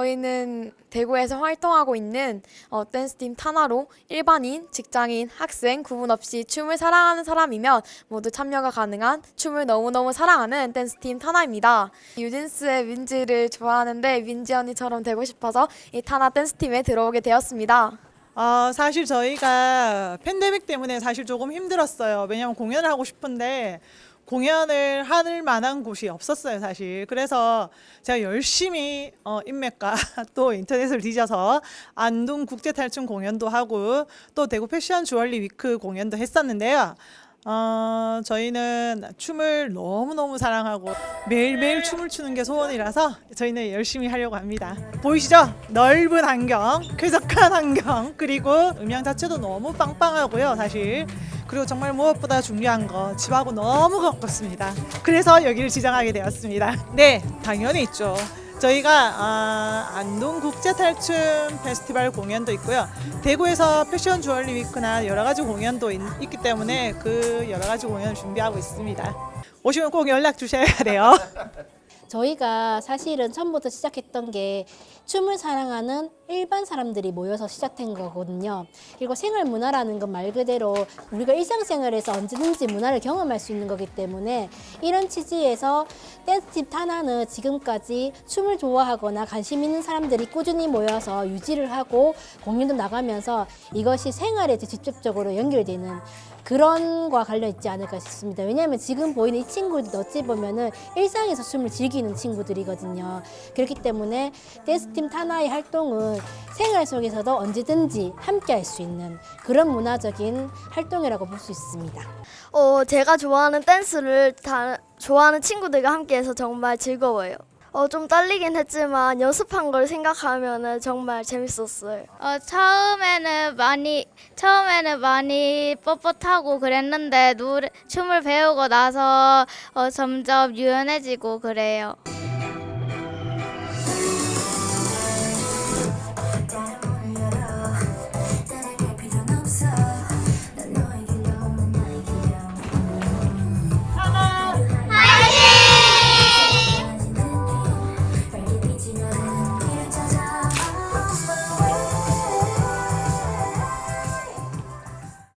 저희는 대구에서 활동하고 있는 어, 댄스팀 타나로 일반인, 직장인, 학생 구분 없이 춤을 사랑하는 사람이면 모두 참여가 가능한 춤을 너무너무 사랑하는 댄스팀 타나입니다. 유진스의 민지를 좋아하는데 민지 언니처럼 되고 싶어서 이 타나 댄스팀에 들어오게 되었습니다. 아, 사실 저희가 팬데믹 때문에 사실 조금 힘들었어요. 왜냐면 공연을 하고 싶은데 공연을 할 만한 곳이 없었어요, 사실. 그래서 제가 열심히 어, 인맥과 또 인터넷을 뒤져서 안동 국제 탈춤 공연도 하고 또 대구 패션 주얼리 위크 공연도 했었는데요. 어, 저희는 춤을 너무너무 사랑하고 매일매일 춤을 추는 게 소원이라서 저희는 열심히 하려고 합니다. 보이시죠? 넓은 환경, 쾌적한 환경, 그리고 음향 자체도 너무 빵빵하고요, 사실. 그리고 정말 무엇보다 중요한 거 집하고 너무 가깝습니다. 그래서 여기를 지정하게 되었습니다. 네, 당연히 있죠. 저희가 아, 안동 국제 탈춤 페스티벌 공연도 있고요. 대구에서 패션 주얼리 위크나 여러 가지 공연도 있, 있기 때문에 그 여러 가지 공연을 준비하고 있습니다. 오시면 꼭 연락 주셔야 돼요. 저희가 사실은 처음부터 시작했던 게 춤을 사랑하는 일반 사람들이 모여서 시작된 거거든요. 그리고 생활 문화라는 건 말 그대로 우리가 일상생활에서 언제든지 문화를 경험할 수 있는 거기 때문에 이런 취지에서 댄스팀 타나는 지금까지 춤을 좋아하거나 관심 있는 사람들이 꾸준히 모여서 유지를 하고 공연도 나가면서 이것이 생활에 직접적으로 연결되는 그런 과 관련 있지 않을까 싶습니다. 왜냐하면 지금 보이는 이 친구들 어찌 보면은 일상에서 춤을 즐기 는 친구들이거든요. 그렇기 때문에 댄스팀 타나의 활동은 생활 속에서도 언제든지 함께 할 수 있는 그런 문화적인 활동이라고 볼 수 있습니다. 어, 제가 좋아하는 댄스를 다 좋아하는 친구들과 함께해서 정말 즐거워요. 어, 좀 떨리긴 했지만 연습한 걸 생각하면은 정말 재밌었어요. 어, 처음에는 많이 처음에는 많이 뻣뻣하고 그랬는데 노래 춤을 배우고 나서 어, 점점 유연해지고 그래요.